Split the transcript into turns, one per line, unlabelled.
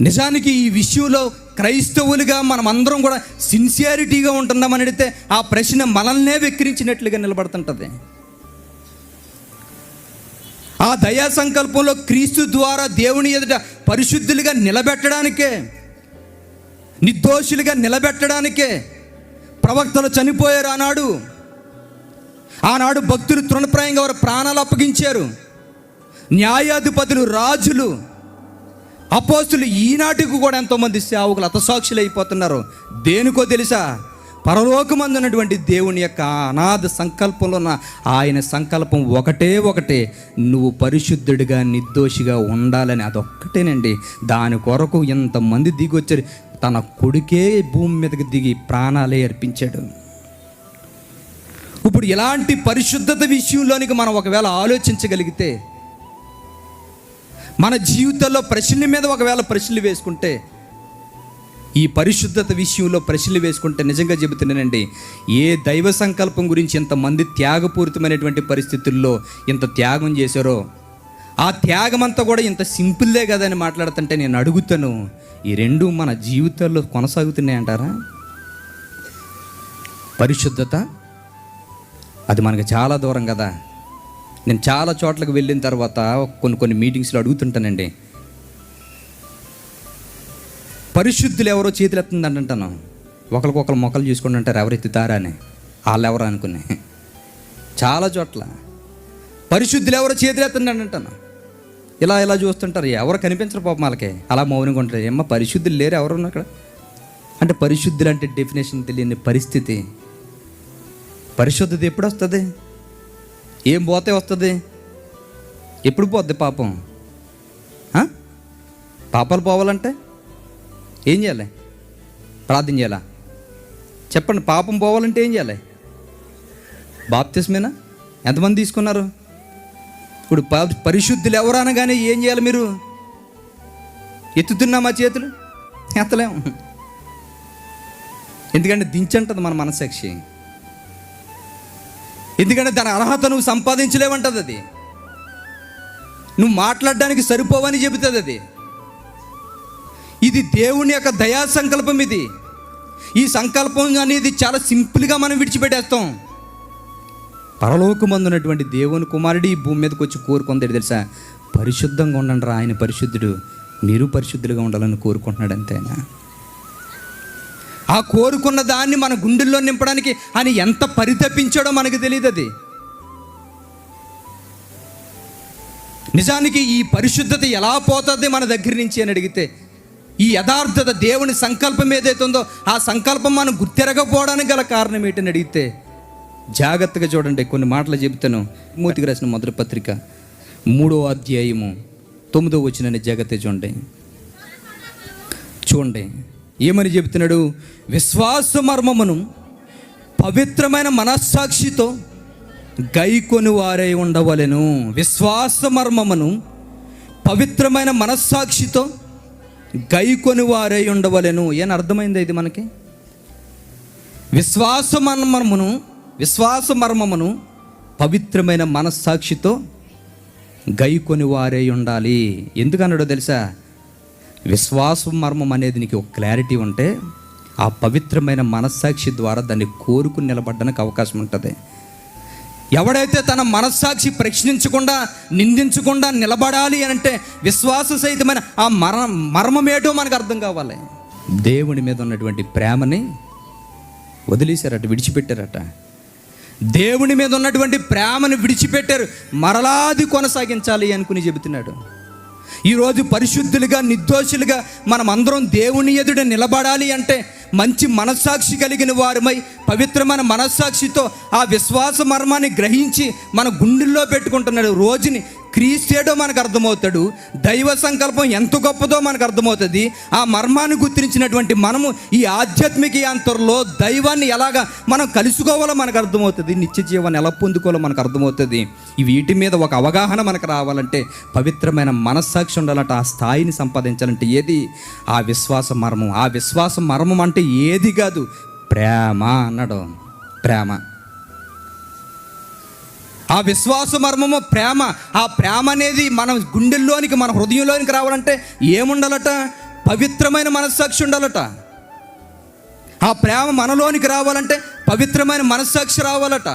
నిజానికి ఈ విషయంలో క్రైస్తవులుగా మనం అందరం కూడా సిన్సియారిటీగా ఉంటున్నామని అడిగితే ఆ ప్రశ్న మనల్నే వెక్కిరించినట్లుగా నిలబడుతుంటుంది. ఆ దయా సంకల్పంలో క్రీస్తు ద్వారా దేవుని ఎదుట పరిశుద్ధులుగా నిలబెట్టడానికే నిర్దోషులుగా నిలబెట్టడానికే ప్రవక్తలు చనిపోయారు ఆనాడు. ఆనాడు భక్తులు తృణప్రాయంగా వారు ప్రాణాలు అప్పగించారు. న్యాయాధిపతులు రాజులు అపోస్తులు ఈనాటికి కూడా ఎంతోమంది సేవకులు అతసాక్షులు అయిపోతున్నారు దేనికో తెలుసా? పరలోకమందు ఉన్నటువంటి దేవుని యొక్క అనాథ సంకల్పంలో ఉన్న ఆయన సంకల్పం ఒకటే ఒకటే నువ్వు పరిశుద్ధుడిగా నిర్దోషిగా ఉండాలని అదొక్కటేనండి. దాని కొరకు ఎంతమంది దిగొచ్చారు? తన కొడుకే భూమి మీదకి దిగి ప్రాణాలే అర్పించాడు. ఇప్పుడు ఇలాంటి పరిశుద్ధత విషయంలోనికి మనం ఒకవేళ ఆలోచించగలిగితే మన జీవితంలో ప్రశ్నల మీద ఒకవేళ ప్రశ్నలు వేసుకుంటే ఈ పరిశుద్ధత విషయంలో ప్రశ్నలు వేసుకుంటే నిజంగా చెబుతున్నానండి ఏ దైవ సంకల్పం గురించి ఇంతమంది త్యాగపూరితమైనటువంటి పరిస్థితుల్లో ఇంత త్యాగం చేశారో ఆ త్యాగం అంతా కూడా ఇంత సింపుల్లే కదని మాట్లాడుతుంటే నేను అడుగుతాను ఈ రెండు మన జీవితాల్లో కొనసాగుతున్నాయంటారా? పరిశుద్ధత అది మనకు చాలా దూరం కదా. నేను చాలా చోట్లకు వెళ్ళిన తర్వాత కొన్ని కొన్ని మీటింగ్స్లో అడుగుతుంటానండి. పరిశుద్ధులు ఎవరో చేతులు ఎత్తుందని అంటాను. ఒకరికొకరు మొక్కలు చూసుకుంటూ అంటారు ఎవరు ఎత్తుతారా అని. వాళ్ళు ఎవరు అనుకునే. చాలా చోట్ల. పరిశుద్ధులు ఎవరో చేతులు ఎత్తుందని అంటాను. ఇలా ఇలా చూస్తుంటారు. ఎవరు కనిపించరు పాపం వాళ్ళకి. అలా మౌనంగా ఉంటారు. ఏమ్మా పరిశుద్ధులు లేరు ఎవరు అక్కడ? అంటే పరిశుద్ధులు అంటే డెఫినేషన్ తెలియని పరిస్థితి. పరిశుద్ధత ఎప్పుడు వస్తుంది? ఏం పోతే వస్తుంది? ఎప్పుడు పోద్ది పాపం? పాపాలు పోవాలంటే? ఏం చేయాలి? ప్రార్థన చేయాలా? చెప్పండి పాపం పోవాలంటే ఏం చేయాలి? బాప్తిస్మేనా? ఎంతమంది తీసుకున్నారు? ఇప్పుడు పరిశుద్ధులు ఎవరు కానీ ఏం చేయాలి మీరు? ఎత్తుతున్నామా చేతులు? ఎత్తలేము ఎందుకంటే దించంటది మన మనసాక్షి. ఎందుకంటే దాని అర్హత నువ్వు సంపాదించలేవంటది అది. నువ్వు మాట్లాడడానికి సరిపోవని చెబుతుంది అది. ఇది దేవుని యొక్క దయా సంకల్పం ఇది. ఈ సంకల్పం అనేది చాలా సింపుల్గా మనం విడిచిపెట్టేస్తాం. పరలోకమందున్నటువంటి దేవుని కుమారుడు ఈ భూమి మీదకి వచ్చి కోరుకుందాడు తెలుసా? పరిశుద్ధంగా ఉండండి రా ఆయన పరిశుద్ధుడు. మీరు పరిశుద్ధులుగా ఉండాలని కోరుకుంటున్నాడు అంతేనా ఆ కోరుకున్న దాన్ని మన గుండెల్లో నింపడానికి ఆయన ఎంత పరితపించాడో మనకు తెలియదు అది నిజానికి ఈ పరిశుద్ధత ఎలా పోతుంది మన దగ్గర నుంచి అని అడిగితే ఈ యథార్థత దేవుని సంకల్పం ఏదైతే ఉందో ఆ సంకల్పం మనం గుర్తిరగపోవడానికి గల కారణం ఏంటని అడిగితే జాగ్రత్తగా చూడండి కొన్ని మాటలు చెబుతాను. మూతికి రాసిన మొదటి పత్రిక మూడో అధ్యాయము తొమ్మిదో వచ్చిన జాగ్రత్త చూడండి. చూడండి. ఏమని చెబుతున్నాడు? విశ్వాస మర్మమును పవిత్రమైన మనస్సాక్షితో గైకొని వారై ఉండవలెను. విశ్వాస మర్మమును పవిత్రమైన మనస్సాక్షితో గైకొని వారై ఉండవలెను. ఏం అర్థమైంది ఇది మనకి? విశ్వాస మర్మమును విశ్వాస మర్మమును పవిత్రమైన మనస్సాక్షితో గైకొని వారై ఉండాలి ఎందుకన్నాడో తెలుసా? విశ్వాసం మర్మం అనేది నీకు ఒక క్లారిటీ ఉంటే ఆ పవిత్రమైన మనస్సాక్షి ద్వారా దాన్ని కోరుకుని నిలబడడానికి అవకాశం ఉంటుంది. ఎవడైతే తన మనస్సాక్షి ప్రశ్నించకుండా నిందించకుండా నిలబడాలి అని అంటే విశ్వాస సహితమైన ఆ మర మర్మం ఏటో మనకు అర్థం కావాలి. దేవుని మీద ఉన్నటువంటి ప్రేమని వదిలేశారట విడిచిపెట్టారట. దేవుని మీద ఉన్నటువంటి ప్రేమను విడిచిపెట్టారు మరలాది కొనసాగించాలి అనుకుని చెబుతున్నాడు. ఈరోజు పరిశుద్ధులుగా నిర్దోషులుగా మనం అందరం దేవుని ఎదుట నిలబడాలి అంటే మంచి మనస్సాక్షి కలిగిన వారమై పవిత్రమైన మనస్సాక్షితో ఆ విశ్వాస మర్మాన్ని గ్రహించి మన గుండెల్లో పెట్టుకుంటున్నాడు. రోజుని క్రీస్తేడో మనకు అర్థమవుతాడు. దైవ సంకల్పం ఎంత గొప్పదో మనకు అర్థమవుతుంది. ఆ మర్మాన్ని గుర్తించినటువంటి మనము ఈ ఆధ్యాత్మిక యాంతరంలో దైవాన్ని ఎలాగా మనం కలుసుకోవాలో మనకు అర్థమవుతుంది. నిత్య జీవాన్ని ఎలా పొందుకోవాలో మనకు అర్థమవుతుంది. వీటి మీద ఒక అవగాహన మనకు రావాలంటే పవిత్రమైన మనస్సాక్షి ఉండాలంటే ఆ స్థాయిని సంపాదించాలంటే ఏది? ఆ విశ్వాస మర్మం. ఆ విశ్వాస మర్మం అంటే ఏది కాదు? ప్రేమ అన్నాడు ప్రేమ. ఆ విశ్వాస మర్మము ప్రేమ ఆ ప్రేమ అనేది మన గుండెల్లోనికి మన హృదయంలోనికి రావాలంటే ఏముండాలట? పవిత్రమైన మనస్సాక్షి ఉండాలట. ఆ ప్రేమ మనలోనికి రావాలంటే పవిత్రమైన మనస్సాక్షి రావాలట.